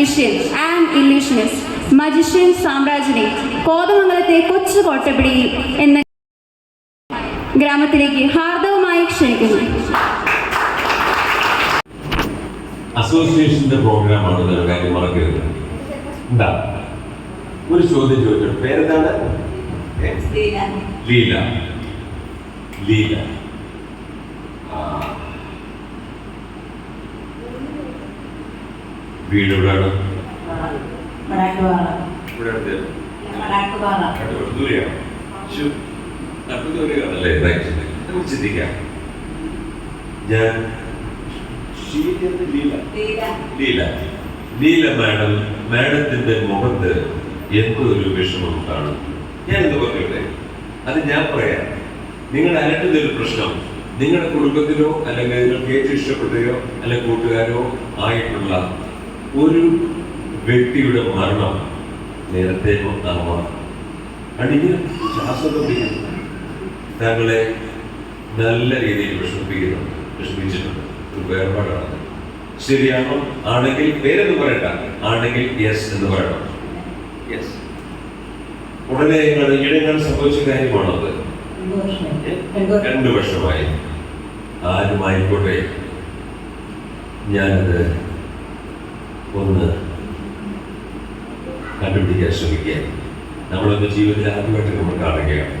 Magician and illusionist magician സാമ്രാജ്യനെ കോതമംഗലത്തെ കൊച്ചു കോട്ടപിടിയിൽ എന്ന ഗ്രാമത്തിലേക്ക് ഹാർദവമായി ക്ഷണിക്കുന്നു. അസോസിയേഷന്റെ പ്രോഗ്രാമാണ് കാര്യം മറക്കരുത്. എന്താ? ഒരു ചോദ്യം ചോദിച്ചു. പേരെന്താണ്? ലീല. ലീല. വീട് എവിടെയാണ് ഇവിടെ ദൂരെയാണല്ലേ നമുക്ക് ചിന്തിക്കാം. ഞാൻ ഷീല ലീല. ലീല. ലീല. മാഡം മാഡത്തിന്റെ മുഖത്ത് എന്തോ ഒരു വിഷമം കാണും. ഞാൻ എന്ത് പറയട്ടെ അത് ഞാൻ പറയാം. നിങ്ങളുടെ അലട്ടുന്ന ഒരു പ്രശ്നം നിങ്ങളുടെ കുടുംബത്തിലോ അല്ലെങ്കിൽ നിങ്ങൾക്ക് ഏറ്റവും ഇഷ്ടപ്പെട്ടയോ അല്ലെങ്കിൽ കൂട്ടുകാരോ ആയിട്ടുള്ള ഒരു വ്യക്തിയുടെ മരണം നേരത്തെ ആവാം അടിഞ്ഞ് ശ്വാസം പിടിക്കുന്നു താങ്കളെ നല്ല രീതിയിൽ വിഷമിപ്പിക്കുന്നുണ്ട് വിഷമിച്ചിട്ടുണ്ട്. ഒരു വേർപാടാണ് ശരിയാണോ? ആണെങ്കിൽ പേരെന്ന് പറയണ്ട. ആണെങ്കിൽ യെസ് എന്ന് പറയണം. യെസ് ഉടനെ നിങ്ങൾ ഞാൻ സംഭവിച്ച കാര്യമാണോ അത്? ഏ? രണ്ടു വർഷമായി. ആരുമായിക്കോട്ടെ? ഞാനത് ഒന്ന് കണ്ടുപിടിക്കാൻ ശ്രമിക്കുക നമ്മളൊക്കെ ജീവിതത്തിൽ ആദ്യമായിട്ട് നമ്മൾ കാണുകയാണ്.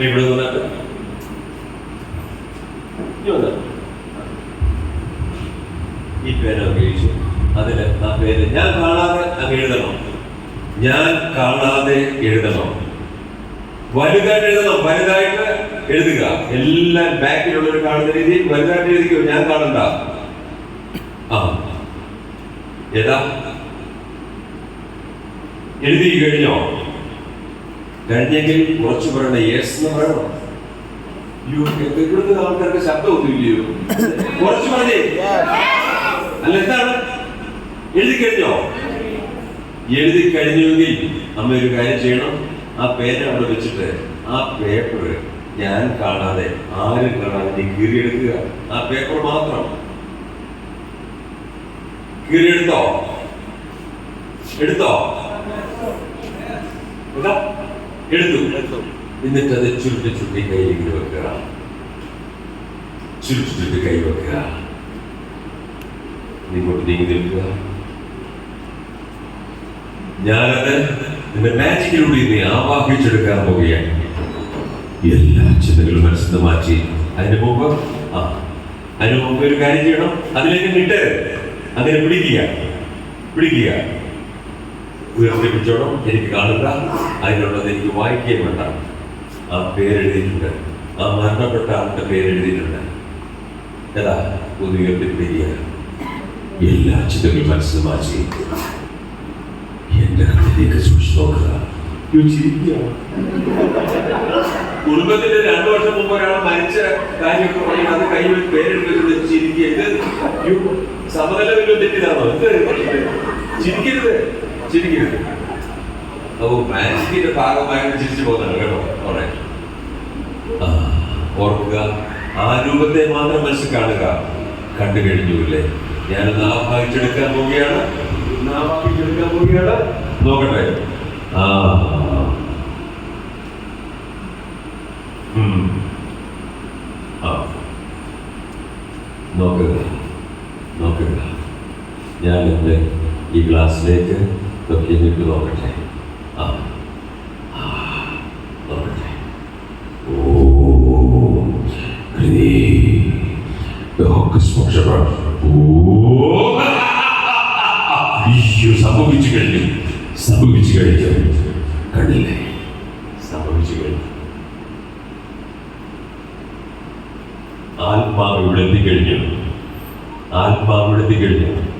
ഇവിടെ ഈ പേര് ഉപയോഗിച്ചു അതിൽ ആ പേര് ഞാൻ കാണാതെ അങ്ങ് എഴുതണം. ഞാൻ കാണാതെ എഴുതണം. വലുതായിട്ട് എഴുതണം. വലുതായിട്ട് എഴുതുക. എല്ലാം ബാക്കിലുള്ളവർ കാണുന്ന രീതിയിൽ വലുതായിട്ട് എഴുതിക്കോ. ഞാൻ കാണണ്ട. ആ. ഏതാ? എഴുതി കഴിഞ്ഞോ? കഴിഞ്ഞെങ്കിൽ കുറച്ച് പറയണ യെസ് എന്ന് പറയണം. ഇവിടുത്തെ ആൾക്കാർക്ക് ശബ്ദമൊന്നും ഇല്ലയോ കുറച്ച് പറഞ്ഞേ. അല്ല എന്താണ്? എഴുതി കഴിഞ്ഞോ? എഴുതി കഴിഞ്ഞുവെങ്കിൽ അമ്മ ഒരു കാര്യം ചെയ്യണം. ആ പേന അവിടെ വെച്ചിട്ട് ആ പേപ്പർ ഞാൻ കാണാതെ ആരും കാണാതെ നീ കീറിയെടുക്കുക ആ പേപ്പർ മാത്രം. കീറിയെടുത്തോ എടുത്തോ? എടുത്തു? എന്നിട്ട് അത് ചുരുട്ടി ചുരുട്ടി കയ്യിലേക്ക് വെക്കുക. ചുരുട്ടി ചുരുട്ടി കൈ വെക്കുക. ഇങ്ങോട്ട് നീങ്ങി നിൽക്കുക. ഞാനത് നിന്റെ മാജിക്കിലൂടെ നീ ആവാഹിച്ചെടുക്കാൻ പോവുകയാണ്. എല്ലാ ചിന്തകളും മനസ്സിൽ മാറ്റി. അതിന് മുമ്പ് ആ അതിന് മുമ്പ് ഒരു കാര്യം ചെയ്യണം. അതിലേക്ക് വിട്ട് അങ്ങനെ പിടിക്കുക. പിടിക്കുക. ഉയർത്തി പിടിച്ചോണം എനിക്ക് കാണുക. അതിനുള്ളത് എനിക്ക് വായിക്കുകയും വേണ്ട. ആ പേരെഴുതിയിട്ടുണ്ട് ആ മരണപ്പെട്ട ആളുടെ പേരെഴുതിയിട്ടുണ്ട് ഏതാ ഒന്ന് ഉയർത്തിപ്പിടിക്കുക. എല്ലാ ചിന്തകളും മനസ്സിൽ മാറ്റി. എന്റെ കണ്ണിലേക്ക് സൂക്ഷിച്ചു നോക്കുക. ചിരിക്കുകയാണ്. കുടുംബത്തിന്റെ രണ്ടു വർഷം മുമ്പ് ഒരാൾ മരിച്ച കാര്യമൊക്കെ പറയും അത് കൈ പേരെടുക്കരുത് ചിരിക്കുക ഇത് സമനില വല്ലതും ഇത് ചിരിക്കരുത്. ചിരിക്കരുത്. ഓ മാജിക്കിന്റെ ഭാഗമായിട്ട് ചിരിച്ചു പോകുന്നതാണ് കേട്ടോ. അവിടെ ഓർക്കുക. ആ രൂപത്തെ മാത്രം മനസ്സിൽ കാണുക. കണ്ടു കഴിഞ്ഞു അല്ലേ? ഞാനൊന്ന് ആഭാവിച്ചെടുക്കാൻ പോവുകയാണ്. ഒന്ന് ആഭാവിച്ചെടുക്കാൻ പോവുകയാണ്. നോക്കട്ടെ. ആ ഉം. ആ നോക്കുക നോക്കുക ഞാൻ എന്റെ ഈ ഗ്ലാസ്സിലേക്ക് തൊക്കിയിട്ട് നോക്കട്ടെ ആ ആ, നോക്കട്ടെ ഓ ഹൃദേ അയ്യോ സംഭവിച്ചു കഴിഞ്ഞു സംഭവിച്ചു കഴിഞ്ഞു കണ്ടില്ലേ സംഭവിച്ചു കഴിഞ്ഞു ആത്മാവ് ഇവിടെ എത്തിക്കഴിഞ്ഞു ആത്മാവ് ഇവിടെ എത്തിക്കഴിഞ്ഞു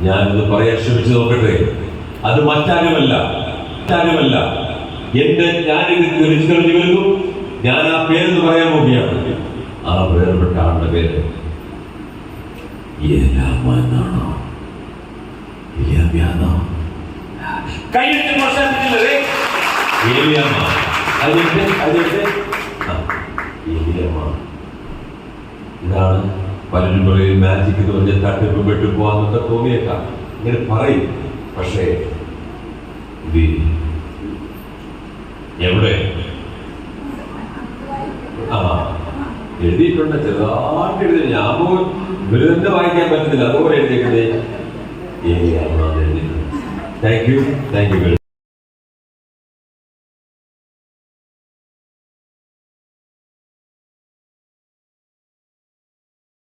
ഞാനത് പറയാൻ ശ്രമിച്ചു നോക്കട്ടെ. അത് മറ്റാരുമല്ല. മറ്റാരുമല്ല. എന്റെ ഞാനിത് തിരിച്ചറിഞ്ഞു വരുന്നു. ഞാൻ ആ പേര് പറയാൻ പോകുകയാണ് ആ വേർപെട്ട ആളുടെ പേര്. എന്നാണോ? കൈയിട്ട് പ്രോത്സാഹിപ്പിച്ചില്ലേ ഏലിയാമ്മ അതിന്റെ അതിന്റെ ഏലിയാമ്മ ഇതാണ് പലരും പറയും മാജിക് എന്ന് പറഞ്ഞ തട്ടിപ്പ് പെട്ടു പോവാന്നൊക്കെ തോന്നിയേക്കാം. ഇങ്ങനെ പറയും. പക്ഷേ എവിടെ? ആ എഴുതിയിട്ടുണ്ട്. ചെറുതായിട്ട് എഴുതി ഞാൻ പോലും വായിക്കാൻ പറ്റത്തില്ല. അതുപോലെ എഴുതിയിട്ടുണ്ട്. Thank you thank you